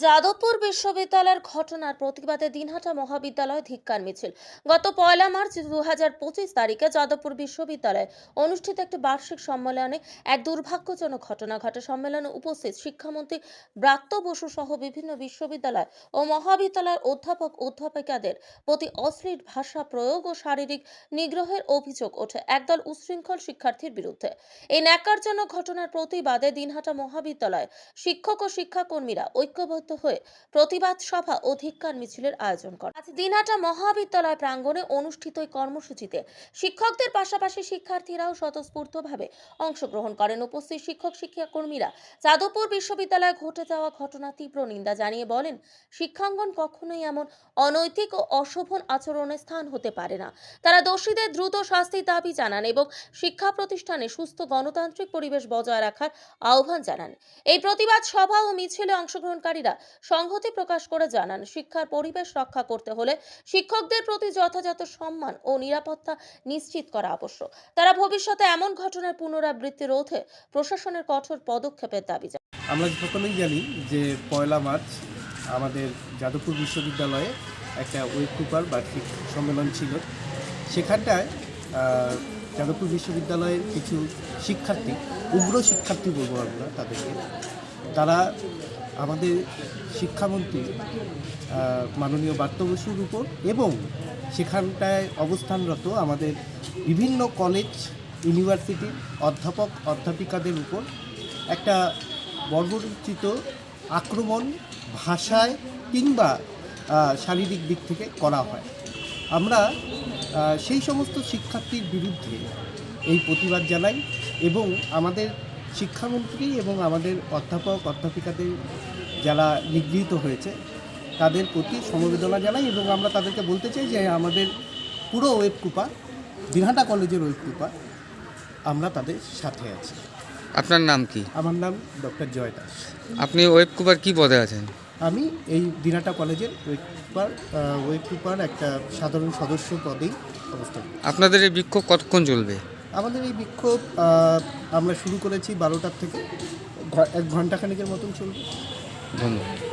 যাদবপুর বিশ্ববিদ্যালয়ের ঘটনার প্রতিবাদে দিনহাটা মহাবিদ্যালয়ে ধিক্কার মিছিল। গত পয়লা মার্চ দু হাজার পঁচিশ তারিখে যাদবপুর বিশ্ববিদ্যালয়ে অনুষ্ঠিত একটি বার্ষিক সম্মেলনে এক দুর্ভাগ্যজনক ঘটনা ঘটে। সম্মেলনে উপস্থিত শিক্ষামন্ত্রী ব্রাত্য বসু সহ বিভিন্ন বিশ্ববিদ্যালয় ও মহাবিদ্যালয়ের অধ্যাপক অধ্যাপিকাদের প্রতি অশ্লীল ভাষা প্রয়োগ ও শারীরিক নিগ্রহের অভিযোগ ওঠে একদল উচ্ছৃঙ্খল শিক্ষার্থীর বিরুদ্ধে। এই ন্যাকারজনক ঘটনার প্রতিবাদে দিনহাটা মহাবিদ্যালয় শিক্ষক ও শিক্ষাকর্মীরা ঐক্যবদ্ধ হয়ে প্রতিবাদ সভা ও ধিক্কার মিছিলের আয়োজন করে। আজ দিনহাটা মহাবিদ্যালয় প্রাঙ্গণে অনুষ্ঠিত এই কর্মসূচিতে শিক্ষকদের পাশাপাশি শিক্ষার্থীরাও স্বতঃস্ফূর্তভাবে অংশগ্রহণ করেন। উপস্থিত শিক্ষক শিক্ষাকর্মীরা, যাদবপুর বিশ্ববিদ্যালয়ে ঘটে যাওয়া ঘটনা তীব্র নিন্দা জানিয়ে বলেন, শিক্ষাঙ্গন কখনোই এমন অনৈতিক ও অশোভন আচরণের স্থান হতে পারে না। তারা দোষীদের দ্রুত শাস্তির দাবি জানান এবং শিক্ষা প্রতিষ্ঠানে সুস্থ গণতান্ত্রিক পরিবেশ বজায় রাখার আহ্বান জানান। এই প্রতিবাদ সভা ও মিছিলে অংশগ্রহণকারীরা সংহতি প্রকাশ করে জানান, শিক্ষার পরিবেশ রক্ষা করতে হলে শিক্ষকদের প্রতি যথাযথ সম্মান ও নিরাপত্তা নিশ্চিত করা আবশ্যক। তারা ভবিষ্যতে এমন ঘটনার পুনরাবৃত্তি রোধে প্রশাসনের কঠোর পদক্ষেপের দাবি আমরা সকলেই জানি যে পয়লা মার্চ আমাদের যাদবপুর বিশ্ববিদ্যালয়ে একটা ওয়েব কুপার বার্ষিক সম্মেলন ছিল। সেখানটায় যাদবপুর বিশ্ববিদ্যালয়ের কিছু শিক্ষার্থী, উগ্র শিক্ষার্থী বলব আমরা তাদেরকে, তারা আমাদের শিক্ষামন্ত্রী মাননীয় বার্ত বসুর উপর এবং সেখানটায় অবস্থানরত আমাদের বিভিন্ন কলেজ ইউনিভার্সিটির অধ্যাপক, অধ্যাপিকাদের উপর একটা বর্বরচিত আক্রমণ ভাষায় কিংবা শারীরিক দিক থেকে করা হয়। আমরা সেই সমস্ত শিক্ষার্থীর বিরুদ্ধে এই প্রতিবাদ জানাই এবং আমাদের শিক্ষামন্ত্রী এবং আমাদের অধ্যাপক অধ্যাপিকাদের যারা নিগৃহীত হয়েছে তাদের প্রতি সমবেদনা জানাই এবং আমরা তাদেরকে বলতে চাই যে আমাদের পুরো ওয়েব কুপা দিনহাটা কলেজের ওয়েব কুপা আমরা তাদের সাথে আছি। আপনার নাম কি? আমার নাম ডক্টর জয় দাস। আপনি ওয়েব কুপার কি পদে আছেন? আমি এই দিনাটা কলেজের ওয়েব কুপার ওয়েব কুপার একটা সাধারণ সদস্য পদেই অবস্থান আপনাদের এই বিক্ষোভ কতক্ষণ চলবে? আমাদের এই বিক্ষোভ আমরা শুরু করেছি বারোটার থেকে। এক ঘন্টাখানেকের মতন চলবে। ধন্যবাদ।